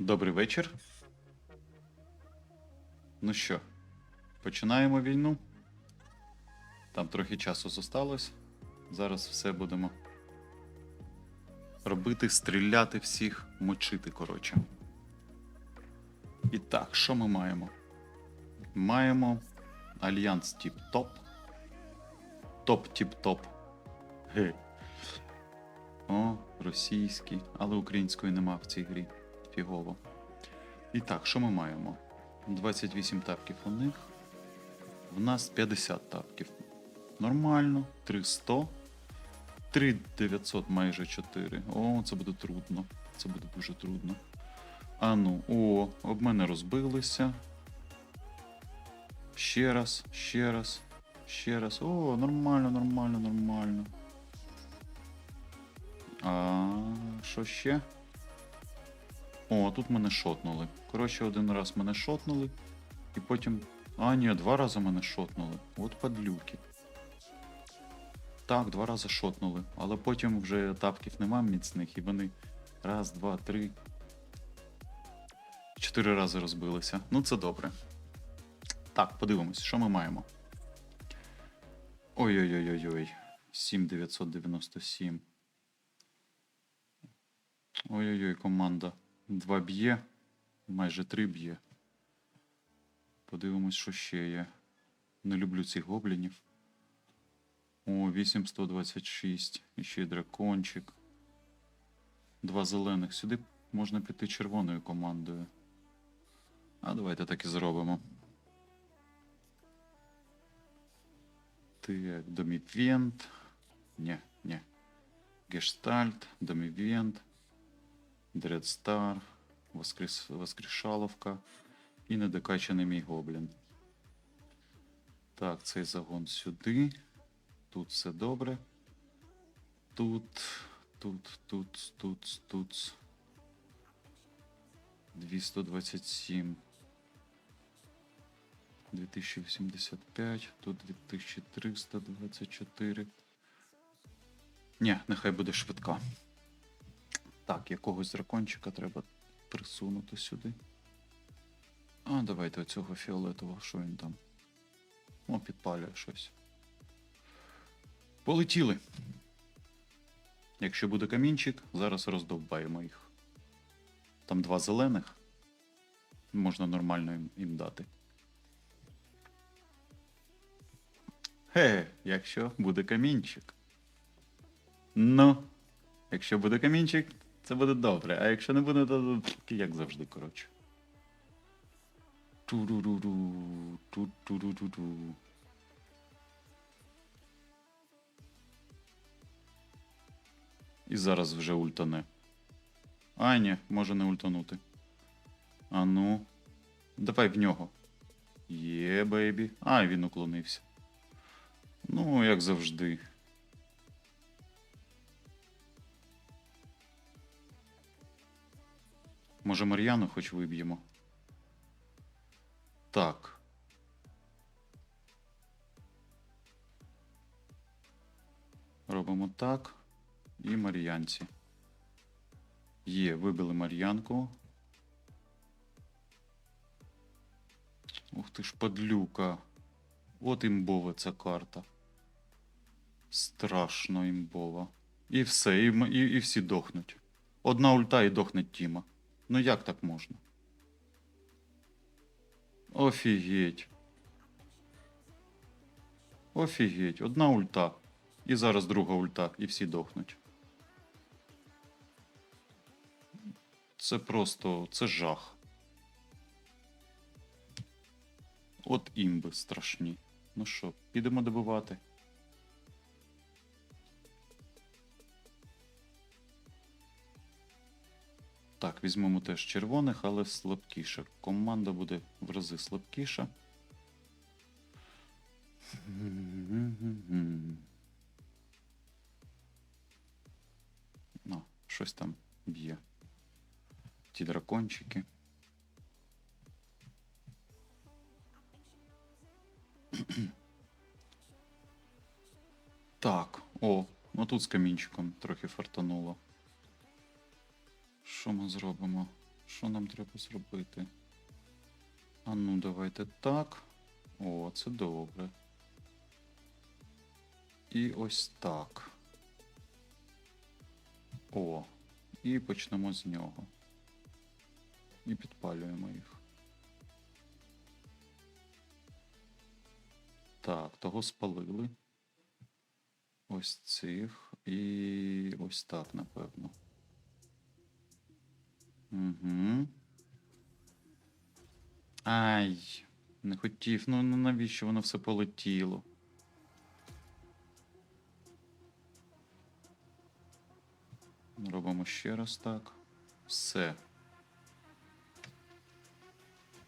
Добрий вечір. Ну що, починаємо війну. Там трохи часу зосталось. Зараз все будемо робити, стріляти всіх, мочити, коротше. І так, що ми маємо? Маємо Альянс Тіп-Топ. Топ-Тіп-Топ. О, російський, але української нема в цій грі. Фігово. І так, що ми маємо? 28 тапків у них. В нас 50 тапків. Нормально. 300. 3900 майже 4. О, це буде трудно. Це буде дуже трудно. А ну, о, об мене розбилися. Ще раз, ще раз, ще раз. О, нормально, нормально, нормально. А що ще? О, тут мене шотнули. Коротше, один раз мене шотнули, і потім. А, ні, два рази мене шотнули. От падлюки. Так, два рази шотнули. Але потім вже тапків нема міцних, і вони раз, два, три. Чотири рази розбилися. Ну, це добре. Так, подивимось, що ми маємо. Ой-ой-ой-ой-ой. 7997. Ой-ой-ой, команда. Два б'є, майже три б'є. Подивимось, що ще є. Не люблю цих гоблінів. О, 8126. І ще й дракончик. Два зелених. Сюди можна піти червоною командою. А давайте так і зробимо. Так, домівент. Ні, ні. Гештальт, домівент. Дредстар, Воскрес... Воскрешаловка і недокачаний мій гоблін. Так, цей загон сюди. Тут все добре. Тут, тут, тут, тут, тут. 227. 2085, тут 2324. Ні, нехай буде швидка. Так, якогось дракончика треба присунути сюди. А, давайте оцього фіолетового, що він там. О, підпалює щось. Полетіли. Якщо буде камінчик, зараз роздовбаємо їх. Там два зелених. Можна нормально їм, їм дати. Хе, якщо буде камінчик. Ну, якщо буде камінчик, це буде добре. А якщо не буде, то як завжди, коротше. Ту-ру-ру-ру, ту-ту-ру-ру-ру. І зараз вже ультане. А, ні, може не ультанути. А ну. Давай в нього. Є, бейбі. А, він уклонився. Ну, як завжди. Може, Мар'яну хоч виб'ємо? Так. Робимо так. І Мар'янці. Є, вибили Мар'янку. Ух ти ж, падлюка. От імбова ця карта. Страшно імбова. І все, і, і, і всі дохнуть. Одна ульта і дохне Тіма. Ну як так можна? Офігеть. Офігеть, одна ульта. І зараз друга ульта, і всі дохнуть. Це просто. це жах. От імби страшні. Ну що, підемо добивати. Так, візьмемо теж червоних, але слабкіше. Команда буде в рази слабкіша. Ну, щось там б'є. Ті дракончики. Так, о, ну тут з камінчиком трохи фартануло. Що ми зробимо? Що нам треба зробити? А ну, давайте так. О, це добре. І ось так. О, і почнемо з нього. І підпалюємо їх. Так, того спалили. Ось цих. І ось так, напевно. Угу. Ай, не хотів. Ну, ну навіщо воно все полетіло? Робимо ще раз так. Все.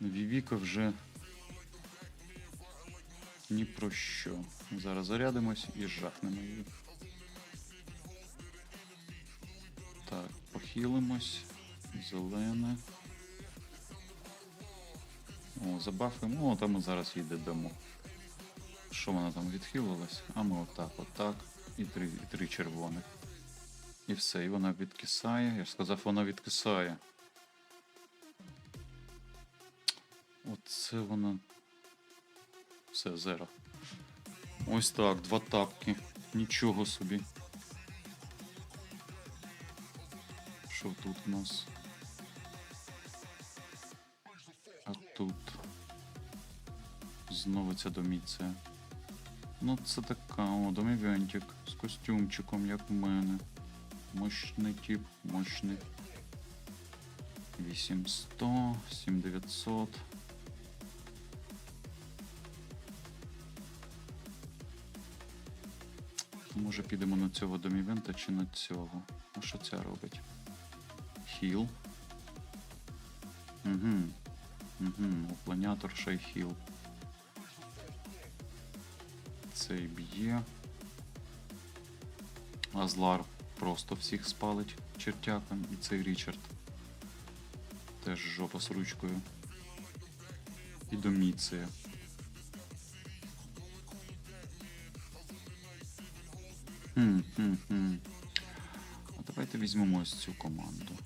Вівіка вже ні про що. Зараз зарядимось і жахнемо її. Так, похилимось. Зелене. О, забафимо. О, там ми зараз її додамо. Що вона там відхилилась? А ми отак, отак. І три, і три червоних. І все, і вона відкисає. Я ж сказав, вона відкисає. Оце вона. Все, зеро. Ось так, два тапки. Нічого собі. Що тут у нас? Тут. Знову ця доміція. Ну, це така, о, домівентик з костюмчиком, як в мене. Мощний тип, мощний. 8100, 7900. Може підемо на цього домівента чи на цього? А що ця робить? Хіл. Угу. Угу. Планятор ще й хіл. Цей б'є. Азлар просто всіх спалить чертяком. І цей Річард. Теж жопа з ручкою. І доміція. Хм, хм, хм. А давайте візьмемо ось цю команду.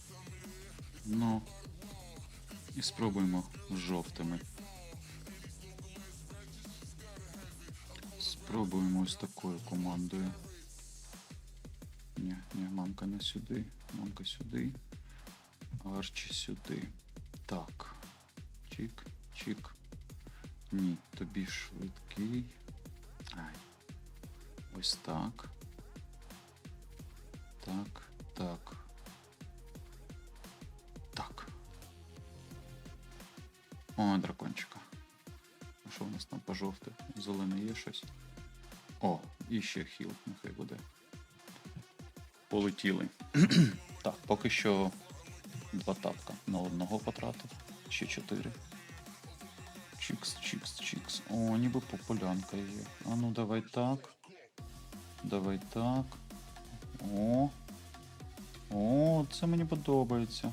Ну. І спробуємо жовтими. Спробуємо ось такою командою. Ні, ні, мамка не сюди. Мамка сюди. Арчі сюди. Так. Чик, чик. Ні, тобі швидкий. Ай. Ось так. Так, так. Дракончика. А що у нас там по жовте? Зелене є щось? О, і ще хіл, нехай буде. Полетіли. так, поки що два тапка на одного потратив. Ще чотири. Чікс, чікс, чікс. О, ніби популянка є. А ну давай так. Давай так. О. О, це мені подобається.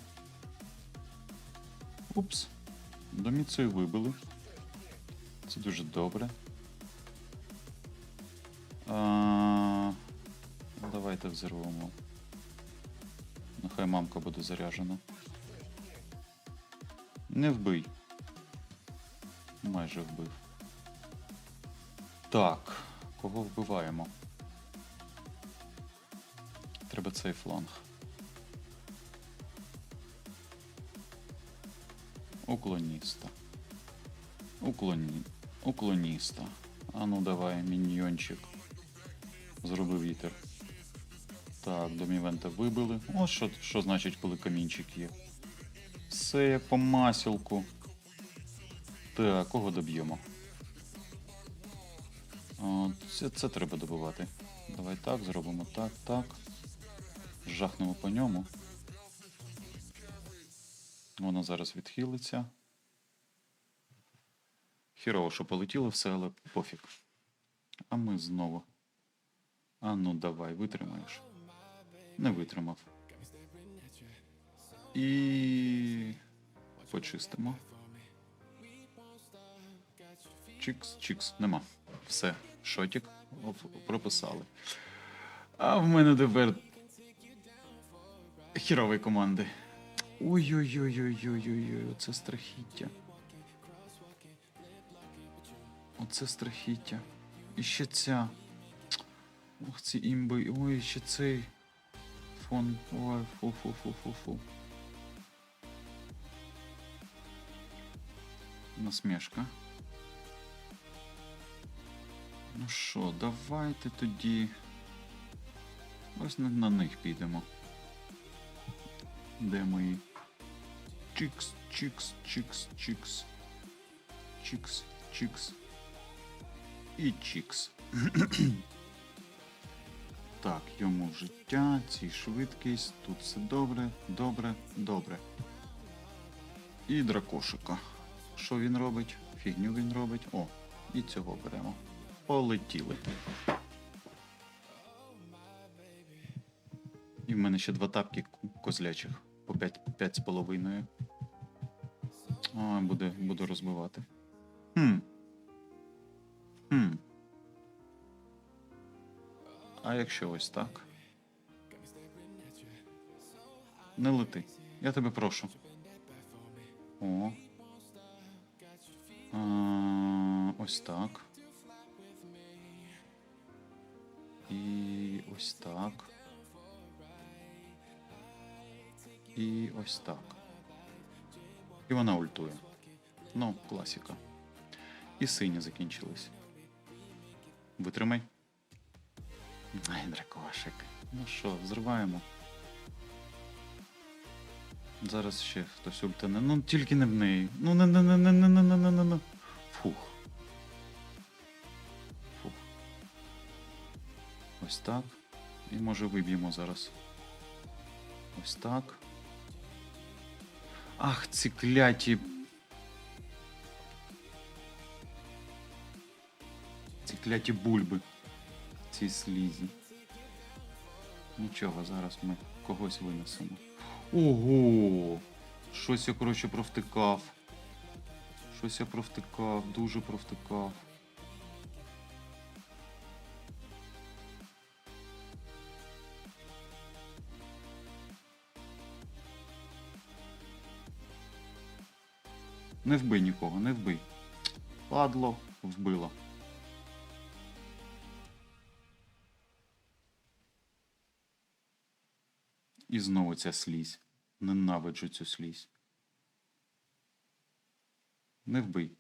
Упс. Доміцію вибили. Це дуже добре. А, давайте взорвемо. Нехай мамка буде заряджена. Не вбий. Майже вбив. Так, кого вбиваємо? Треба цей фланг. Уклоніста. Уклоні... Уклоніста. А ну давай, міньйончик. Зроби вітер. Так, домівента вибили. Ось що, що значить, коли камінчик є. Все як по масілку. Так, кого доб'ємо? Це, це треба добивати. Давай так, зробимо так, так. Жахнемо по ньому. Воно зараз відхилиться. Хірово, що полетіло все, але пофіг. А ми знову. А ну давай, витримаєш. Не витримав. І почистимо. Чікс, чікс, нема. Все, шотик прописали. А в мене тепер хірової команди. Ой-ой-ой-ой-ой-ой, оце страхіття. Оце страхіття. І ще ця. Ох, ці імби. Ой, ще цей. Фон. Ой, фу-фу-фу-фу-фу. Насмішка. Ну що, давайте тоді. Ось на, на них підемо. Де мої? Чікс, чікс, чікс, чікс. Чікс, чікс. І чікс. так, йому життя, цій швидкість, тут все добре, добре, добре. І дракошика. Що він робить? Фігню він робить. О, і цього беремо. Полетіли. І в мене ще два тапки козлячих по 5, 5 з половиною. А, буде, буду розбивати. Хм. Хм. А якщо ось так? Не лети. Я тебе прошу. О. А, ось так. І ось так. І ось так. І вона ультує. Ну, класіка. І сині закінчились. Витримай. Ай, дракошик. Ну що, взриваємо. Зараз ще хтось ультане. Ну тільки не в неї. Ну не не не не не не не не не Фух. Фух. Ось так. І може виб'ємо зараз. Ось так. Ах, ці кляті. Ці кляті бульби. Ці слізі. Нічого, зараз ми когось винесемо. Ого! Щось я, коротше, провтикав. Щось я провтикав, дуже провтикав. Не вбий нікого, не вбий. Падло, вбило. І знову ця слізь. Ненавиджу цю слізь. Не вбий.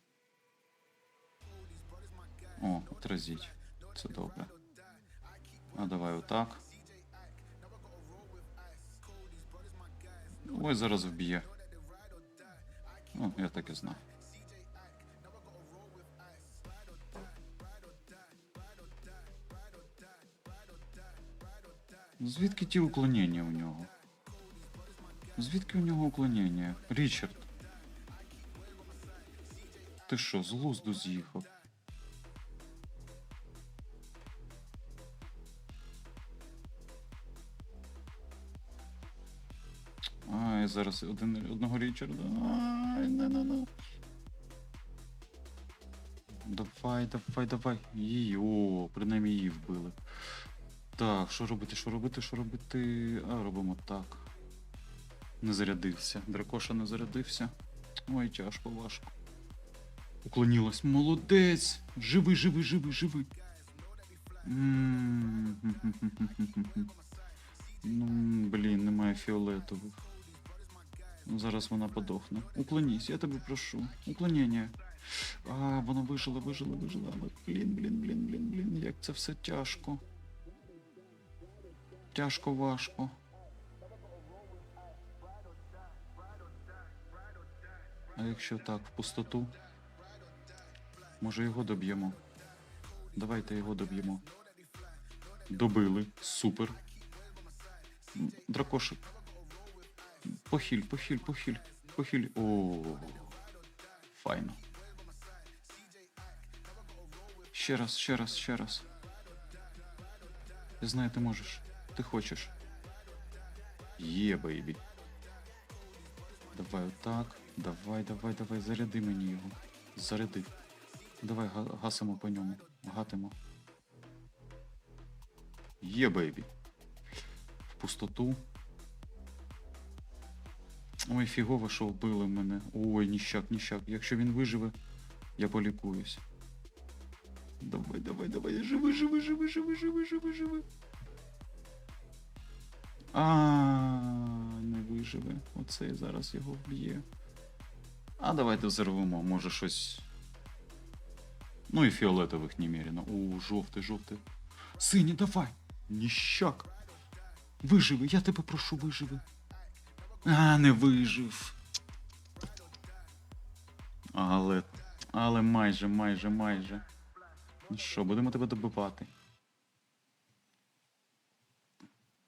О, отразіть. Це добре. А давай отак. Ой, зараз вб'є. Ну, я так і знав. Звідки ті уклонення у нього? Звідки у нього уклонення? Річард. Ти що, з глузду з'їхав? Зараз один, одного Річарда. Ай, не, не, не. Давай, давай, давай. Її, о, принаймні її вбили. Так, що робити, що робити, що робити? А, робимо так. Не зарядився. Дракоша не зарядився. Ой, тяжко, важко. Уклонилась. Молодець! Живий, живий, живий, живий. Ну, блін, немає фіолетових. Ну, зараз вона подохне. Уклонісь, я тебе прошу. Уклонення. А, вона вижила, вижила, вижила. Блін, блін, блін, блін, блін, як це все тяжко. Тяжко, важко. А якщо так, в пустоту? Може його доб'ємо? Давайте його доб'ємо. Добили. Супер. Дракошик. Похиль, похиль, похиль, похиль. О, файно. Ще раз, ще раз, ще раз. Я знаю, ти можеш. Ти хочеш. Є, бейбі. Давай отак. Давай, давай, давай, заряди мені його. Заряди. Давай гасимо по ньому. Гатимо. Є, бейбі. В пустоту. Ой, фігово, що вбили мене. Ой, ніщак, ніщак. Якщо він виживе, я полікуюсь. Давай, давай, давай. Живи, живи, живи, живи, живи, живи, живи. А, не виживе. Оцей зараз його вб'є. А давайте взорвемо, може щось. Ну і фіолетових немерено. О, жовтий, жовтий. Синій, давай! Ніщак! Виживи, я тебе прошу, виживи. А, не вижив. Але. Але майже, майже, майже. Ну що, будемо тебе добивати.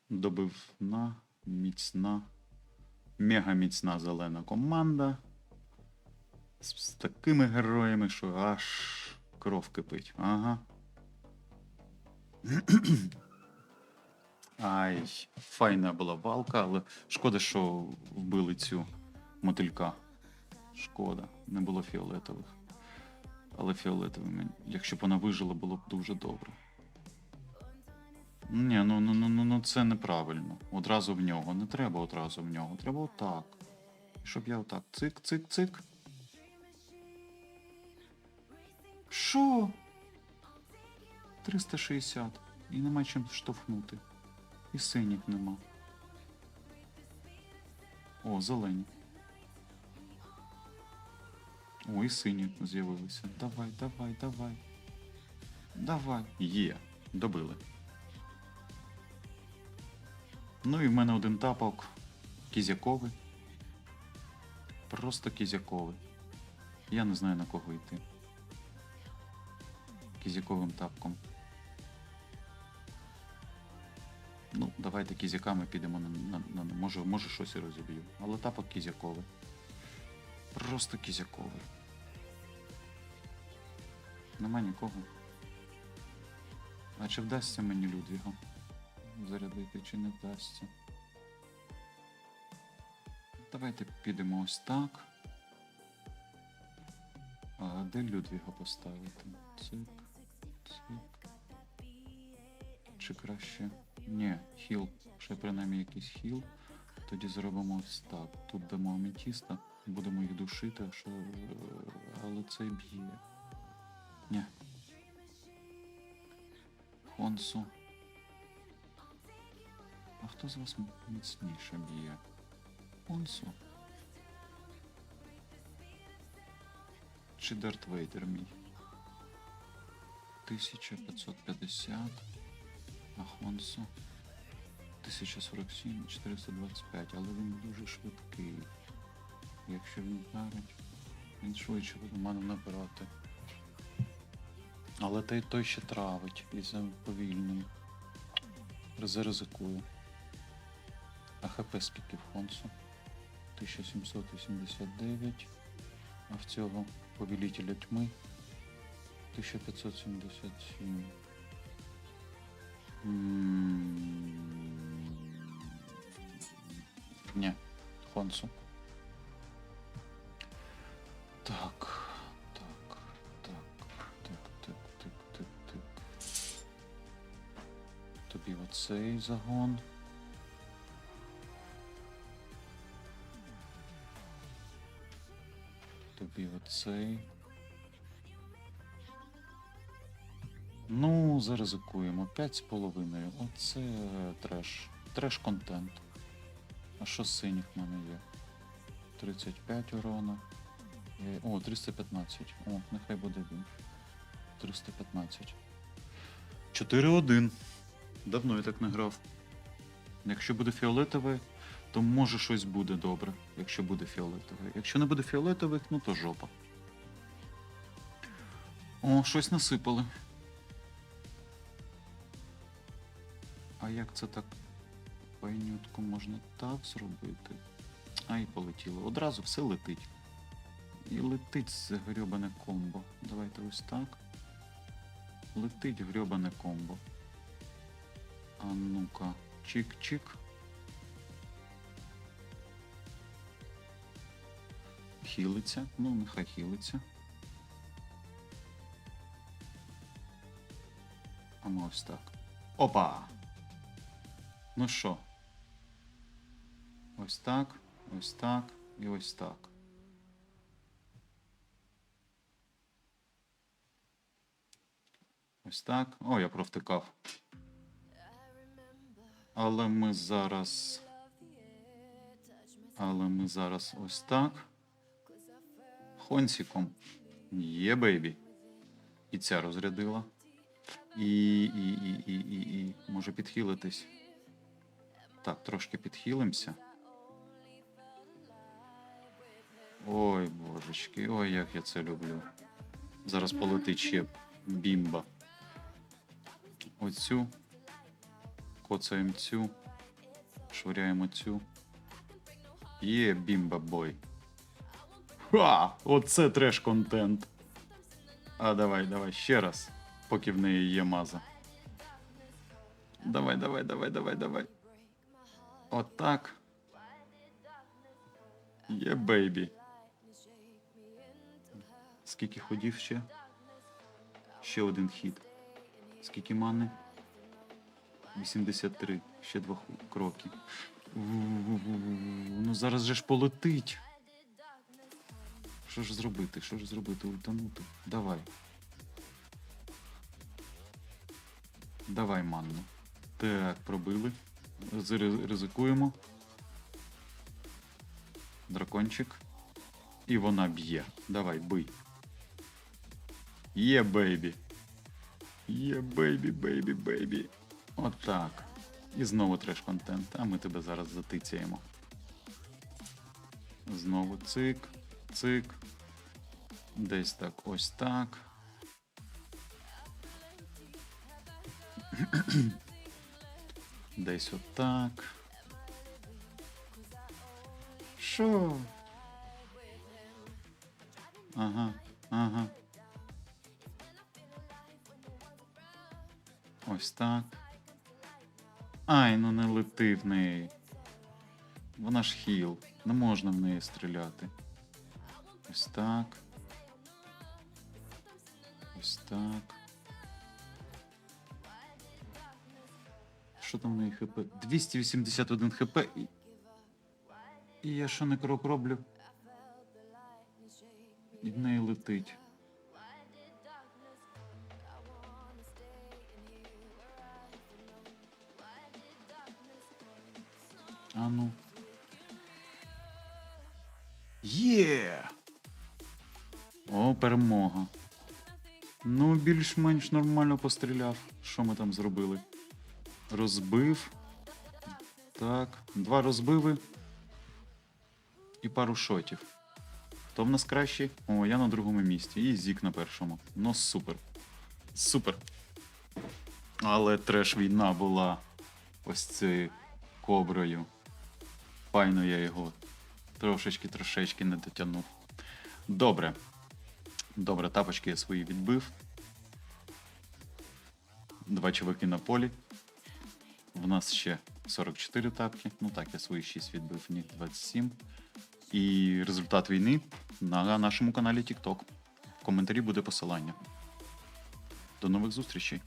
Добивна, міцна, мега міцна зелена команда. З, з такими героями, що аж кров кипить. Ага. Ай, файна була валка, але шкода, що вбили цю мотилька. Шкода, не було фіолетових. Але фіолетовими, якщо б вона вижила, було б дуже добре. Ні, ну, ну, ну, ну, ну це неправильно. Одразу в нього. Не треба одразу в нього. Треба отак. Щоб я отак. Цик, цик, цик. Що? 360. І нема чим штовхнути. І синіх нема. О, зелені. О, і сині з'явилися. Давай, давай, давай. Давай. Є. Добили. Ну і в мене один тапок. Кізяковий. Просто кізяковий. Я не знаю на кого йти. Кізяковим тапком. Ну, давайте кізяками підемо на, на, на, на може, може щось і розіб'ю. Але тапок кізяковий. Просто кізяковий. Нема нікого. А чи вдасться мені Людвіга зарядити, чи не вдасться? Давайте підемо ось так. А де Людвіга поставити? Цик, цик. Чи краще? Ні, хіл. Ще принаймні якийсь хіл. Тоді зробимо ось так. Тут дамо аметіста, будемо їх душити, що... але це б'є. Ні. Хонсу. А хто з вас міцніше б'є? Хонсу. Чи Дарт Вейдер мій? 1550. А Хонсу. 1047 і 425, але він дуже швидкий. Якщо він вдарить, він швидше буде мене набирати. Але той, той ще травить і повільний. Заризикую. А ХП скільки в Хонсу? 1789. А в цього повелителя тьми 1577. Ні, Хонсу. Так, так, так, так, так, так, так, так. Тобі оцей загон. Тобі оцей. Ну, заризикуємо. П'ять з половиною. Оце треш. Треш контент. А що синіх в мене є? 35 урона. Е, О, 315. О, нехай буде він. 315. 4-1. Давно я так не грав. Якщо буде фіолетове, то може щось буде добре, якщо буде фіолетове. Якщо не буде фіолетових, ну то жопа. О, щось насипали. А як це так пайнютку можна так зробити? А і полетіло. Одразу все летить. І летить це грьобане комбо. Давайте ось так. Летить грьобане комбо. А ну-ка, чик-чик. Хілиться. Ну, нехай хілиться. А ми ось так. Опа! Ну що? Ось так. Ось так і ось так. Ось так. О, я провтикав. Але ми зараз. Але ми зараз ось так. Хонсіком. Є, бейбі. І ця розрядила. І, і, і, і, і, і. Може підхилитись. Так, трошки підхилимося. Ой, божечки, ой, як я це люблю. Зараз полетить ще бімба. Оцю. Коцаємо цю. Швиряємо цю. Є бімба бой. Ха! Оце треш контент. А давай, давай, ще раз, поки в неї є маза. Давай, давай, давай, давай, давай. Отак. Є бейбі. Скільки ходів ще? Ще один хід. Скільки мани? 83. Ще два кроки. Ну зараз же ж полетить. Що ж зробити? Що ж зробити? Ультанути? Давай. Давай, манну. Так, пробили. Ризикуємо. Дракончик. І вона б'є. Давай, бий. Є, бейбі. Є, бейбі, бейбі, бейбі. Отак. І знову треш контент, а ми тебе зараз затицяємо. Знову цик, цик. Десь так, ось так. Десь отак. Що? Ага, ага. Ось так. Ай, ну не лети в неї. Вона ж хіл. Не можна в неї стріляти. Ось так. Ось так. Що там в неї хп? 281 хп і. І я що не крок роблю? І в неї летить. А ну. Є! О, перемога. Ну, більш-менш нормально постріляв. Що ми там зробили? Розбив. Так. Два розбиви. І пару шотів. Хто в нас кращий? О, я на другому місці. І Зік на першому. Ну, супер. Супер. Але треш війна була ось цією коброю. Файно я його трошечки трошечки не дотягнув. Добре. Добре, тапочки я свої відбив. Два чуваки на полі. В нас ще 44 тапки. Ну так, я свої 6 відбив, ні, 27. І результат війни на нашому каналі TikTok. В коментарі буде посилання. До нових зустрічей!